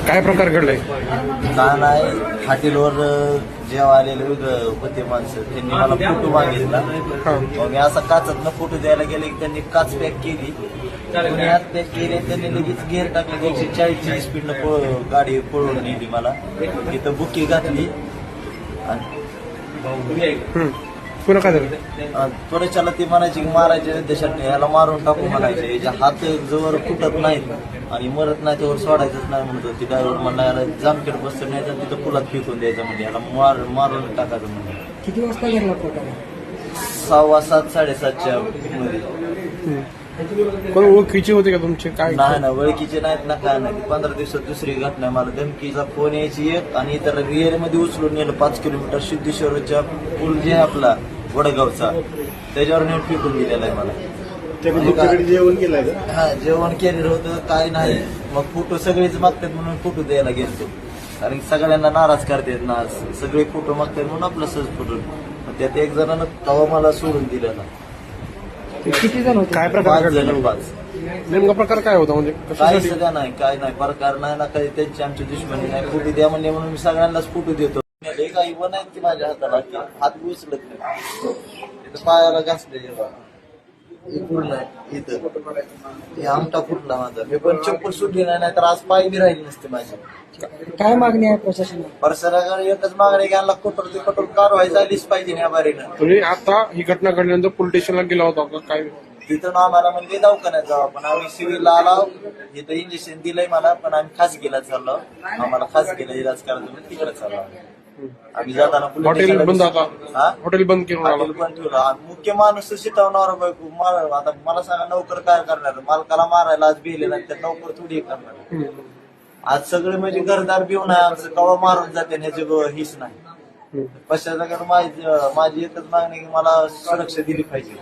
काय प्रकार घडलाय? का नाही हॉटेलवर जेव्हा आलेले होते माणसं त्यांनी मला फोटो मागितला. हा. मग मी असा काचातनं फोटो द्यायला गेले की त्यांनी काच पॅक केली. कोणी हात पॅक केली त्यांनी लगेच गेअर टाकले की एकशे चाळीसची स्पीडनं पळ गाडी पळवून नेली मला. तिथं बुकी घातली. आणि. पुन्हा काय झालं? त्वरेच्याला ती म्हणायची की मारायचे देशात याला मारून टाकू म्हणायचे. याच्या हात जवळ फुटत नाहीत आणि मरत नाही त्यावर सोडायचंच नाही म्हणतो ती ड्रायव्हर म्हणला याला जामखेड बसतं नाही तर तिथं पुलात फेकून द्यायचं म्हणजे याला मार मारून टाकायचं म्हणजे. किती वाजता घडला प्रकार सहावा सात साडेसातच्या मध्ये. कोण ओळखीचे होते का तुमचे? काय? नाही ना ओळखीचे नाहीत ना काय नाही. पंधरा दिवसात दुसरी घटना. मला धमकीचा फोन यायची एक आणि इतर रिअरमध्ये उचलून नेलं. पाच किलोमीटर सिद्धेश्वरच्या पूल जे आहे आपला वडगावचा. त्याच्यावर नेऊन फेकून दिलेला आहे मला. तुमच्याकडे जेवण केलंय का? हा जेवण केलेलं होतं काय नाही. मग फोटो सगळेच मागतात म्हणून फोटो द्यायला गेलतो. कारण की सगळ्यांना नाराज करतात ना सगळे फोटो मागतात म्हणून आपला सहज फोटो. मग त्यात एक जणांना तवा मला सोडून दिलेला किती जण होते? काय प्रकार पाच घडला जण पाच. नेमका प्रकार काय होता म्हणजे काही कशासाठी? सध्या नाही काय नाही. प्रकार नाही ना काही त्यांची आमची दुश्मनी नाही. फोटो द्या म्हणले म्हणून मी सगळ्यांनाच फोटो देतो. आई पण आहेत की माझ्या हाताला की हात उचलत नाही. इथं पायाला घासले हे आहे, इथं. हे आमटा फुटला माझा. मी पण चप्पल सुटली नाही नाहीतर आज पाय बी राहिली नसते माझी. काय मागणी आहे प्रशासनाला? परसराकडे एकच मागणी घ्यायला कठोर ते कठोर कारवाई झालीच पाहिजे या बारीनं. तुम्ही आता ही घटना घडल्यानंतर पोलीस स्टेशनला गेला होता का? काय? तिथून आम्हाला म्हणजे दवाखान्यात जावं पण आम्ही सिव्हिलला आलो. इथं इंजेक्शन दिलंय मला पण आम्ही खासगीला चाललो. आम्हाला खासगीला इलाज करायचं तिकडे चाललो आम्ही. आम्ही जाताना हॉटेल बंद आता? हॉटेल बंद हॉटेल ठेवलं आणि मुख्य माणूस बायको. मार आता मला सांगा नोकर काय करणार? मालकाला मारायला आज बिले नाही तर नोकर थोडी हे करणार. आज सगळे म्हणजे घरदार बिवून आहे आमचं कवा मारून जाते ह्याची ग- हीच नाही. पश्चात माझी माझी एकच मागणी की मला सुरक्षा दिली पाहिजे.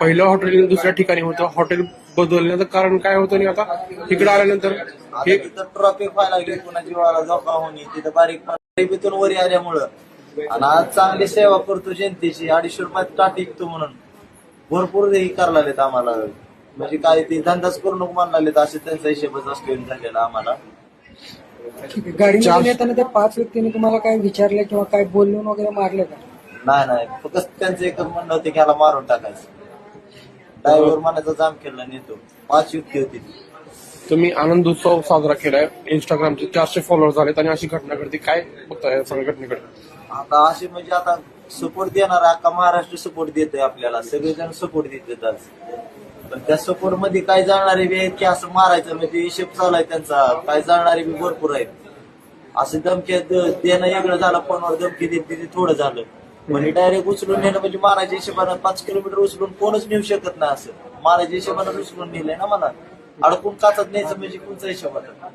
पहिलं हॉटेल दुसऱ्या ठिकाणी होतं. हॉटेल बदलण्याचं कारण काय होतं आणि आता? इकडे आल्यानंतर आता हे तिथं ट्रॉफिक व्हायला लागली पुन्हा जीवाला धोका होणे तिथं बारीक गरिबीतून वरी आल्यामुळं. आणि आज चांगली सेवा करतो जनतेची. अडीचशे रुपयात टाट विकतो म्हणून. भरपूर हे करायला लागलेत आम्हाला. म्हणजे काय ते धंदाच करू नको म्हणायला लागलेत असे त्यांचा हिशेबच असलेला झालेला आम्हाला. गाडीमध्ये येताना त्या पाच व्यक्तींनी तुम्हाला काय विचारलं किंवा काय बोलून वगैरे मारले का? नाही नाही. फक्त त्यांचं एकच म्हणणं होतं की ह्याला मारून टाकायचं. ड्रायव्हर मनाचा जाम केला नेतो. पाच युक्ती होती. ती. तुम्ही आनंद उत्सव साजरा केलाय. इंस्टाग्रामचे चारशे फॉलोअर झालेत आणि अशी घटना घडते काय बघताय या सगळ्या घटनेकडे? आता असे म्हणजे आता सपोर्ट देणार अख्खा महाराष्ट्र सपोर्ट देतोय आपल्याला. सगळेजण सपोर्ट देतात आज. पण त्या सपोर्टमध्ये काय जाणारे बी आहेत की असं मारायचं म्हणजे हिशेब चालू आहे त्यांचा. काय जाणारे बी भरपूर आहेत. असं धमकी द- देणं वेगळं झालं फोनवर धमकी देत ते थोडं झालं. म्हणजे डायरेक्ट उचलून नेणं म्हणजे मारायच्या हिशेबानं पाच किलोमीटर उचलून कोणच नेऊ शकत नाही असं. मारायच्या हिशेबानं उचलून नेलंय ना मला अडकून काचत न्यायचं म्हणजे कोणचा हिशोब आता